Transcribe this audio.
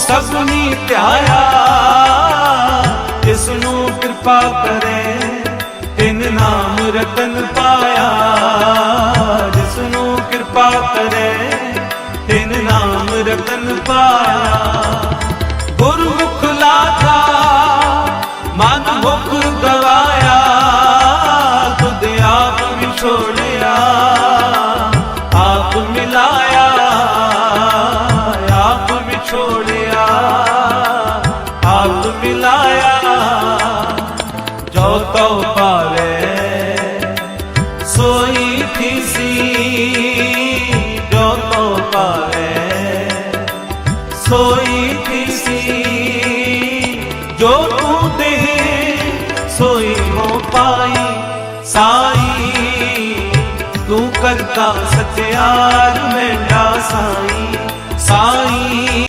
ਸਭਨੀ ਧਿਆਇਆ ਜਿਸ ਨੂੰ ਕਿਰਪਾ ਕਰੇ, ਤਿਨ ਨਾਮ ਰਤਨ ਪਾਇਆ। ਜਿਸ ਨੂੰ ਕਿਰਪਾ ਕਰੇ, ਤਿਨ ਨਾਮ ਰਤਨ ਪਾਇਆ। ਗੁਰਮੁਖ ਲਾਥਾ ਮਨ ਮੁਖ ਗਵਾ ਆਪ ਵਿਛੋੜਿਆ ਆਪ ਮਿਲਾਇਆ ਜੋ ਤਉ ਪਾਵੇ ਸੋਈ ਥੀਸੀ ਜੋ ਤਉ ਪਾਵੇ ਸੋਈ ਥੀਸੀ ਜੋ ਤੂੰ ਦੇ ਸੋਈ ਹੋ ਪਾਈ ਸਾਈ ਤੂੰ ਕਰਤਾ ਸਤਿਆਰ